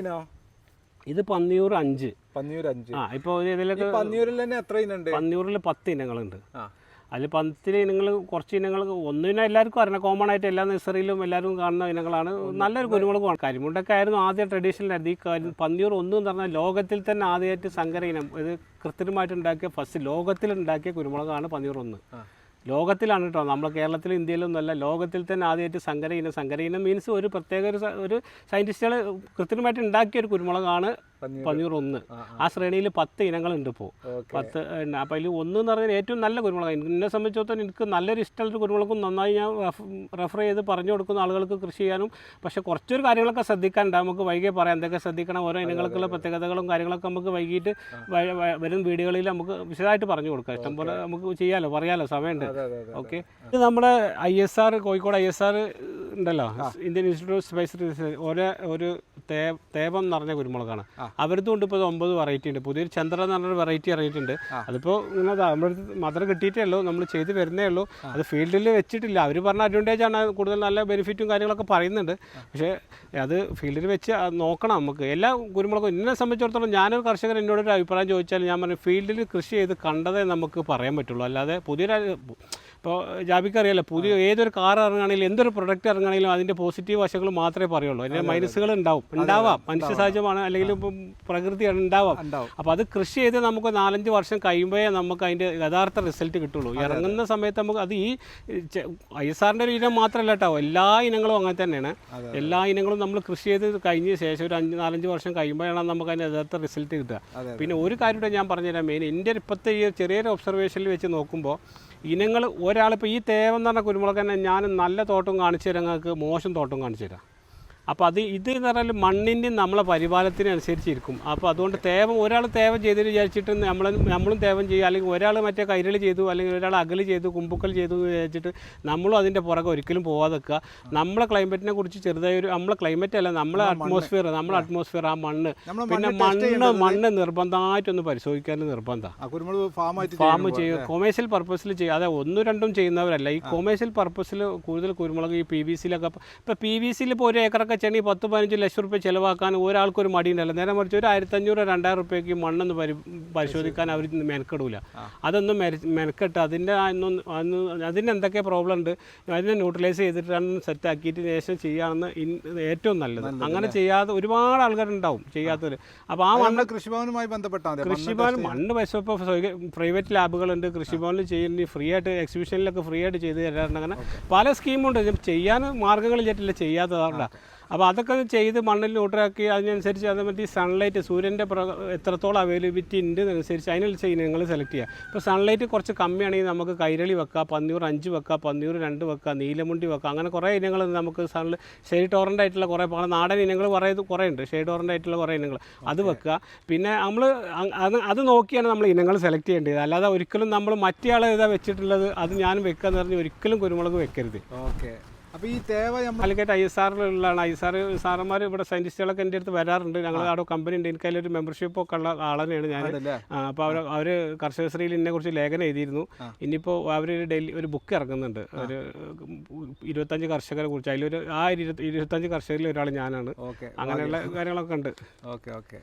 ഇനോ? ഇത് പന്നിയൂർ അഞ്ച്. പന്നിയൂർ അഞ്ച്. ആ ഇപ്പോൾ ഇതിലൊക്കെ പന്നിയൂരിൽ തന്നെ എത്ര ഇനുണ്ട്? പന്നിയൂരിൽ പത്ത് ഇനങ്ങളുണ്ട്. അതിൽ പത്തിൽ ഇനങ്ങൾ കുറച്ച് ഇനങ്ങൾ ഒന്നിനും എല്ലാവർക്കും അറിയണം. കോമൺ ആയിട്ട് എല്ലാ നഴ്സറിയിലും എല്ലാവരും കാണുന്ന ഇനങ്ങളാണ്. നല്ലൊരു കുരുമുളക് കരിമുണ്ടൊക്കെ ആയിരുന്നു ആദ്യം ട്രഡീഷണൽ ആയിരുന്നു. ഈ കാര്യം പന്നിയൂർ ഒന്ന് എന്ന് പറഞ്ഞാൽ ലോകത്തിൽ തന്നെ ആദ്യമായിട്ട് സങ്കര ഇനം. ഇത് കൃത്രിമമായിട്ട് ഉണ്ടാക്കിയ ഫസ്റ്റ് ലോകത്തിൽ ഉണ്ടാക്കിയ കുരുമുളകാണ് പന്നിയൂർ ഒന്ന്. ലോകത്തിലാണ് കേട്ടോ നമ്മൾ കേരളത്തിലും ഇന്ത്യയിലും അല്ല ലോകത്തിൽ തന്നെ ആദ്യമായിട്ട് സങ്കര ഇനം സങ്കര ഇനം മീൻസ് ഒരു പ്രത്യേക ഒരു ഒരു സയന്റിസ്റ്റുകൾ കൃത്രിമമായിട്ട് ഉണ്ടാക്കിയ ഒരു കുരുമുളകാണ് പന്നിയൂർ ഒന്ന് ആ, ശ്രേണിയിൽ പത്ത് ഇനങ്ങളുണ്ട് ഇപ്പോൾ പത്ത് അപ്പോൾ അതിൽ ഒന്ന് എന്ന് പറഞ്ഞാൽ ഏറ്റവും നല്ല കുരുമുളക്. എന്നെ സംബന്ധിച്ചിടത്തോളം എനിക്ക് നല്ലൊരു ഇഷ്ടമുള്ള കുരുമുളകും നന്നായി ഞാൻ റെഫർ ചെയ്ത് പറഞ്ഞു കൊടുക്കുന്ന ആളുകൾക്ക് കൃഷി ചെയ്യാനും പക്ഷേ കുറച്ചൊരു കാര്യങ്ങളൊക്കെ ശ്രദ്ധിക്കാനുണ്ട്. നമുക്ക് വൈകിയേ പറയാം. എന്തൊക്കെ ശ്രദ്ധിക്കണം? ഓരോ ഇനങ്ങൾക്കുള്ള പ്രത്യേകതകളും കാര്യങ്ങളൊക്കെ നമുക്ക് വൈകിട്ട് വരും വീടുകളിൽ നമുക്ക് വിശദമായിട്ട് പറഞ്ഞു കൊടുക്കാം. ഇഷ്ടംപോലെ നമുക്ക് ചെയ്യാമല്ലോ പറയാമല്ലോ സമയമുണ്ട്. ഓക്കെ. ഇത് നമ്മുടെ I S R Kozhikode I S R ഉണ്ടല്ലോ? Indian institute of spice research. ഒരേ ഒരു തേവം നിറഞ്ഞ കുരുമുളകാണ്. അവരതും കൊണ്ട് ഇപ്പോൾ ഒമ്പത് വെറൈറ്റി ഉണ്ട്. പുതിയൊരു ചന്ദ്ര എന്ന് പറഞ്ഞൊരു വെറൈറ്റി ഇറങ്ങിയിട്ടുണ്ട് അതിപ്പോൾ ഇങ്ങനെ നമ്മുടെ മദർ കിട്ടിയിട്ടേ ഉള്ളൂ നമ്മൾ ചെയ്ത് വരുന്നേ ഉള്ളൂ. അത് ഫീൽഡിൽ വെച്ചിട്ടില്ല. അവർ പറഞ്ഞ അഡ്വാന്റേജ് ആണ് കൂടുതൽ നല്ല ബെനിഫിറ്റും കാര്യങ്ങളൊക്കെ പറയുന്നുണ്ട്. പക്ഷേ അത് ഫീൽഡിൽ വെച്ച് നോക്കണം നമുക്ക്. എല്ലാ കുരുമുളകും എന്നെ സംബന്ധിച്ചിടത്തോളം ഞാനൊരു കർഷകൻ എന്നോട് ഒരു അഭിപ്രായം ചോദിച്ചാൽ ഞാൻ പറഞ്ഞു ഫീൽഡിൽ കൃഷി ചെയ്ത് കണ്ടതേ നമുക്ക് പറയാൻ പറ്റുള്ളൂ. അല്ലാതെ പുതിയൊരു ഇപ്പോൾ ജാബിക്ക് അറിയാലോ പുതിയ ഏതൊരു കാർ ഇറങ്ങുകയാണെങ്കിലും എന്തൊരു പ്രൊഡക്റ്റ് ഇറങ്ങുകയാണെങ്കിലും അതിന്റെ പോസിറ്റീവ് വശങ്ങൾ മാത്രമേ പറയുള്ളൂ. അതിന്റെ മൈനസുകൾ ഉണ്ടാവും. ഉണ്ടാവാം. മനുഷ്യ സഹജമാണ് അല്ലെങ്കിൽ ഇപ്പം പ്രകൃതിയാണ് ഉണ്ടാവാം. അപ്പോൾ അത് കൃഷി ചെയ്ത് നമുക്ക് നാലഞ്ച് വർഷം കഴിയുമ്പോഴേ നമുക്ക് അതിന്റെ യഥാർത്ഥ റിസൾട്ട് കിട്ടുള്ളൂ. ഇറങ്ങുന്ന സമയത്ത് നമുക്ക് അത് ഈ ഐ എസ് ആറിന്റെ ഒരു ഇനം മാത്രമല്ല കേട്ടോ. എല്ലാ ഇനങ്ങളും അങ്ങനെ തന്നെയാണ്. എല്ലാ ഇനങ്ങളും നമ്മൾ കൃഷി ചെയ്ത് കഴിഞ്ഞ ശേഷം ഒരു അഞ്ച് നാലഞ്ച് വർഷം കഴിയുമ്പോഴാണ് നമുക്ക് അതിന്റെ യഥാർത്ഥ റിസൾട്ട് കിട്ടുക. പിന്നെ ഒരു കാര്യം ഞാൻ പറഞ്ഞുതരാം. മെയിൻ എന്റെ ഇപ്പോഴത്തെ ഈ ചെറിയൊരു ഒബ്സർവേഷനിൽ വെച്ച് നോക്കുമ്പോൾ ഇനങ്ങൾ ഒരാളിപ്പോൾ ഈ തേവെന്ന് പറഞ്ഞ കുരുമുളക് തന്നെ ഞാൻ നല്ല തോട്ടം കാണിച്ചു തരാം നിങ്ങൾക്ക് മോശം തോട്ടം കാണിച്ചു തരാം. അപ്പോൾ അത് ഇത് എന്ന് പറഞ്ഞാൽ മണ്ണിന്റെ നമ്മളെ പരിപാലനത്തിനനുസരിച്ചിരിക്കും. അപ്പോൾ അതുകൊണ്ട് തേവം ഒരാൾ തേവം ചെയ്തെന്ന് വിചാരിച്ചിട്ട് നമ്മൾ നമ്മളും തേവം ചെയ്യുക അല്ലെങ്കിൽ ഒരാൾ മറ്റേ കൈരളി ചെയ്തു അല്ലെങ്കിൽ ഒരാൾ അകൽ ചെയ്തു കുമ്പുക്കൽ ചെയ്തു എന്ന് വിചാരിച്ചിട്ട് നമ്മളും അതിന്റെ പുറകെ ഒരിക്കലും പോവാതെ നിൽക്കുക. നമ്മളെ ക്ലൈമറ്റിനെ കുറിച്ച് ചെറുതായി ഒരു നമ്മളെ ക്ലൈമറ്റ് അല്ല നമ്മളെ അറ്റ്മോസ്ഫിയർ നമ്മളെ അറ്റ്മോസ്ഫിയർ ആ മണ്ണ്. പിന്നെ മണ്ണ് മണ്ണ് നിർബന്ധമായിട്ടൊന്ന് പരിശോധിക്കാൻ നിർബന്ധമാണ് ഫാം ചെയ്യുക കൊമേഴ്ഷ്യൽ പർപ്പസിൽ ചെയ്യുക. അതെ ഒന്നും രണ്ടും ചെയ്യുന്നവരല്ല. ഈ കൊമേഴ്ഷ്യൽ പർപ്പസിൽ കൂടുതൽ കുരുമുളക് ഈ പി വി സിയിലൊക്കെ ഇപ്പോൾ പി വി സിയിൽ ഇപ്പോൾ ഒരു ഏക്കറൊക്കെ ചെണി പത്ത് പതിനഞ്ച് ലക്ഷം റുപ്യ ചിലവാക്കാൻ ഒരാൾക്കൊരു മടിയുണ്ടല്ലോ നേരെ മറിച്ച് ഒരു ആയിരത്തഞ്ഞൂറ് രണ്ടായിരം റുപ്യക്ക് മണ്ണൊന്ന് പരി പരിശോധിക്കാൻ അവർ മെനക്കെടൂല. അതൊന്നും മെന- മെനക്കെട്ട് അതിന്റെ അന്ന് അതിന് എന്തൊക്കെ പ്രോബ്ലം ഉണ്ട് അതിനെ ന്യൂട്രലൈസ് ചെയ്തിട്ടാണ് സെറ്റ് ആക്കിയിട്ട് ശേഷം ചെയ്യാമെന്ന് ഏറ്റവും നല്ലത്. അങ്ങനെ ചെയ്യാതെ ഒരുപാട് ആൾക്കാരുണ്ടാവും ചെയ്യാത്തവർ അപ്പോൾ ആ മണ്ണ് കൃഷിഭവനുമായി ബന്ധപ്പെട്ടാൽ മതി കൃഷിഭവൻ മണ്ണ് പൈസ ഇപ്പോൾ പ്രൈവറ്റ് ലാബുകളുണ്ട് കൃഷിഭവനിൽ ചെയ്യുന്ന ഫ്രീ ആയിട്ട് എക്സിബിഷനിലൊക്കെ ഫ്രീ ആയിട്ട് ചെയ്ത് തരാറുണ്ട് അങ്ങനെ പല സ്കീമുണ്ട് ചെയ്യാൻ മാർഗങ്ങളിൽ ചേട്ടില്ല ചെയ്യാത്തതാണ് അപ്പോൾ അതൊക്കെ ചെയ്ത് മണ്ണിൽ ന്യൂട്രാക്കി അതിനനുസരിച്ച് അതേ മറ്റേ സൺലൈറ്റ് സൂര്യന്റെ പ്ര എത്രത്തോളം അവൈലബിലിറ്റി ഉണ്ട് എന്നനുസരിച്ച് അതിനനുസരിച്ച് നിങ്ങൾ സെലക്ട് ചെയ്യുക ഇപ്പോൾ സൺലൈറ്റ് കുറച്ച് കമ്മിയാണെങ്കിൽ നമുക്ക് കൈരളി വെക്കാം പന്നിയൂർ അഞ്ച് വെക്കാം പന്നിയൂർ രണ്ട് വെക്കാം നീലമുണ്ടി വെക്കാം. അങ്ങനെ കുറേ ഇനങ്ങൾ നമുക്ക് സൺലൈ ഷെയ്ഡ് ടോറന്റ് ആയിട്ടുള്ള കുറേ നാടൻ ഇനങ്ങൾ കുറേ കുറേ ഉണ്ട് ഷെയ്ഡ് ടോറന്റ് ആയിട്ടുള്ള കുറേ ഇനങ്ങൾ അത് വെക്കുക. പിന്നെ നമ്മൾ അത് അത് നോക്കിയാണ് നമ്മൾ ഇനങ്ങൾ സെലക്ട് ചെയ്യേണ്ടത്. അല്ലാതെ ഒരിക്കലും നമ്മൾ മറ്റേ ആൾ ഏതാ വെച്ചിട്ടുള്ളത് അത് ഞാൻ വെക്കുക എന്ന് പറഞ്ഞ് ഒരിക്കലും കുരുമുളക് വെക്കരുത്. ഓക്കെ. അപ്പൊ ഈ തേവ നമ്മൾ കാലിക്കറ്റ് ഐ എസ് ആറിലുള്ളതാണ് ഐ എസ് ആർ സാറന്മാർ ഇവിടെ സയന്റിസ്റ്റുകളൊക്കെ എന്റെ അടുത്ത് വരാറുണ്ട്. ഞങ്ങൾ അവിടെ കമ്പനി ഉണ്ട്. എനിക്ക് അതിലൊരു മെമ്പർഷിപ്പ് ഒക്കെ ഉള്ള ആളെന്നെയാണ് ഞാൻ അപ്പോൾ അവർ അവർ കർഷകശ്രീയിൽ എന്നെ കുറിച്ച് ലേഖനം എഴുതിയിരുന്നു. ഇനിയിപ്പോൾ അവർ ഡെയിലി ഒരു ബുക്ക് ഇറക്കുന്നുണ്ട് ഒരു ഇരുപത്തഞ്ച് കർഷകരെ കുറിച്ച്. അതിലൊരു ആ ഇരുപത്തി ഇരുപത്തഞ്ച് കർഷകരിൽ ഒരാൾ ഞാനാണ്. അങ്ങനെയുള്ള കാര്യങ്ങളൊക്കെ ഉണ്ട്. Okay okay.